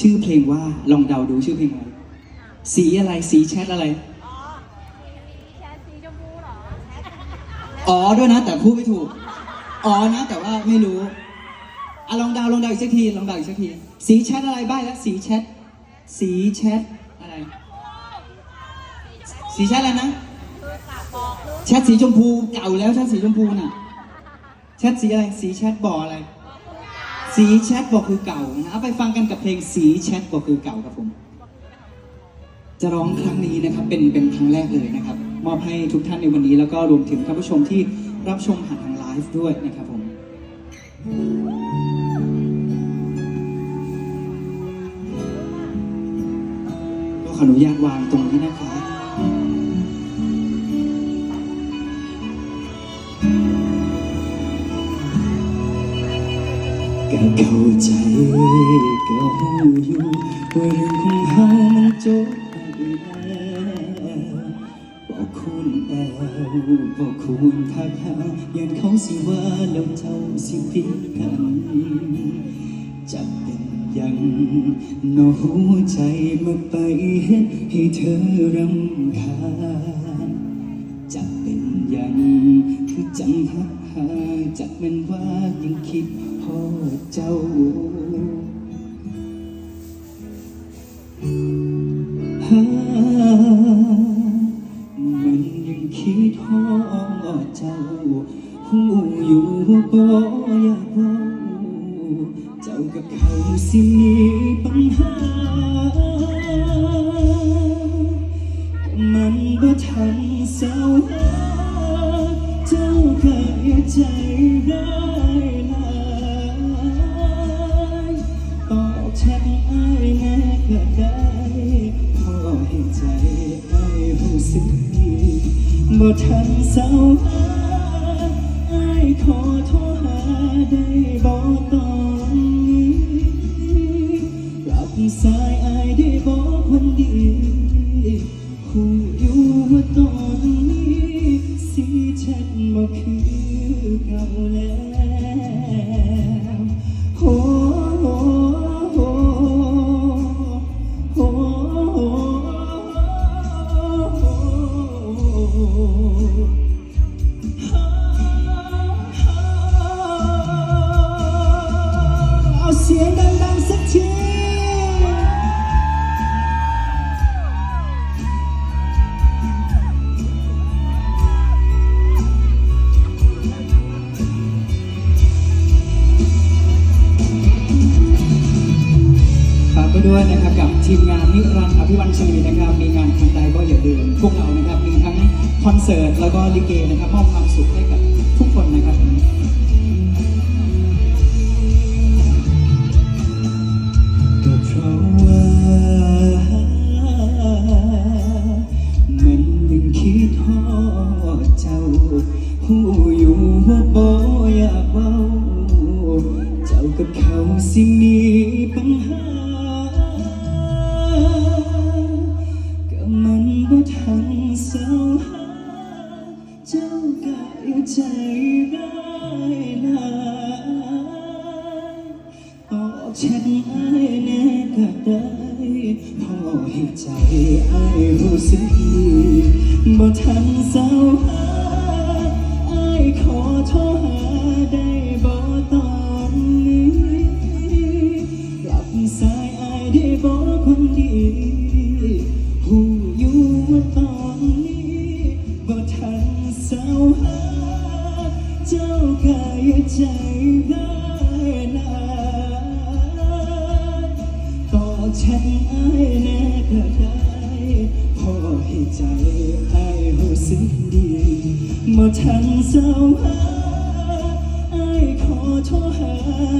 ชื่อเพลงว่าลองเดาดูชื่อเพลงอะไร สีอะไรสีแชทอะไร อ๋อแชร์สีชมพูเหรอแชทอ๋อด้วยนะ แต่พูดไม่ถูก อ๋อนะ แต่ว่าไม่รู้อะลองเดาลองเดาอีกสักทีลองเดาอีกสักที สีแชทอะไรบ้างแล้วสีแชทสีแชทอะไร สีแชทอะไรนะคือฝากบอกคือแชทสีชมพูเก่าแล้วแชทสีชมพูน่ะแชทสีอะไร สีแชทบอกอะไร สีแชทบอกคือเก่านะเอาไปฟังกันกับเพลงสีแชทบอกคือเก่าครับผม จะร้องครั้งนี้นะครับเป็นเป็นครั้งแรกเลยนะครับ มอบให้ทุกท่านในวันนี้ แล้วก็รวมถึงท่านผู้ชมที่รับชมผ่านทางไลฟ์ด้วยนะครับผมก็ขออนุญาตวางตรงนี้นะครับ เข้าใจก็หูอยู่ว่าเรื่องของเฮามันจบไปแล้วบอกคุณแอวบอกคุณทักหายันเขาสิว่าแล้วเจ้าสิผิดกันจะเป็นยังนอหัวใจมาไปเฮ็ดให้เธอรำคาญจะเป็นยัง จังหักหาจะเป็นว่ายังคิดพอเจ้า หา มันยังคิดฮอดเจ้าหูอยู่ว่าบ่อยากเว้าเจ้ากับเขาสิมีปัญหา มันบ่ทันเศร้า เจ้ายใจร้ายหลายบอกฉันอ้ายแน่ก็ได้พอให้ใจอ้ผู้สึกดีบ่ทันเศร้าอายขอโทรหาได้บ่ตอนนี้รับสายอายได้บอกคนดีหูอยู่ว่าตอนนี้ สีชัดบ่คือเก่าแล้ว ด้วยนะครับกับทีมงานนิรันดร์อภิวันชลีนะครับมีงานครั้งใดก็อย่าลืมพวกเรานะครับมีทั้งคอนเสิร์ตแล้วก็ลิเกนะครับมอบความสุขให้กับทุกคนนะครับก็เพราะว่ามันยังคิดฮอดเจ้าหูอยู่ว่าบ่อยากเว้าเจ้ากับเขาสิมีปั ทันเศร้าหาเจ้ากายใจร้ายหลาบอกฉันอ้แน่ก็ได้พอให้ใจไอ้รู้สึกดีบ่ทันเศร้าหา ใจร้ายหลายต่อฉันอแน่ก็ได้พอให้ใจอายรู้สึกดีบ่ทันเศร้าหาอขอโทรหา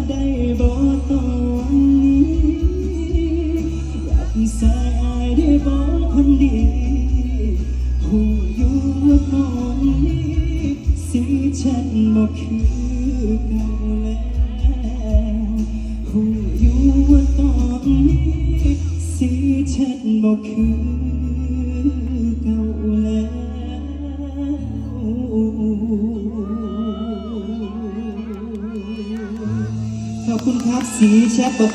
ได้บ่ตอนนี้รับสายอได้บ่คนดีหูอยู่ว่าตอนนี้ สิฉันบ่คือเก่าแล้วหูอยู่ว่าตอนนี้สิฉันบ่คือเก่าแล้วขอบคุณครับสีแชท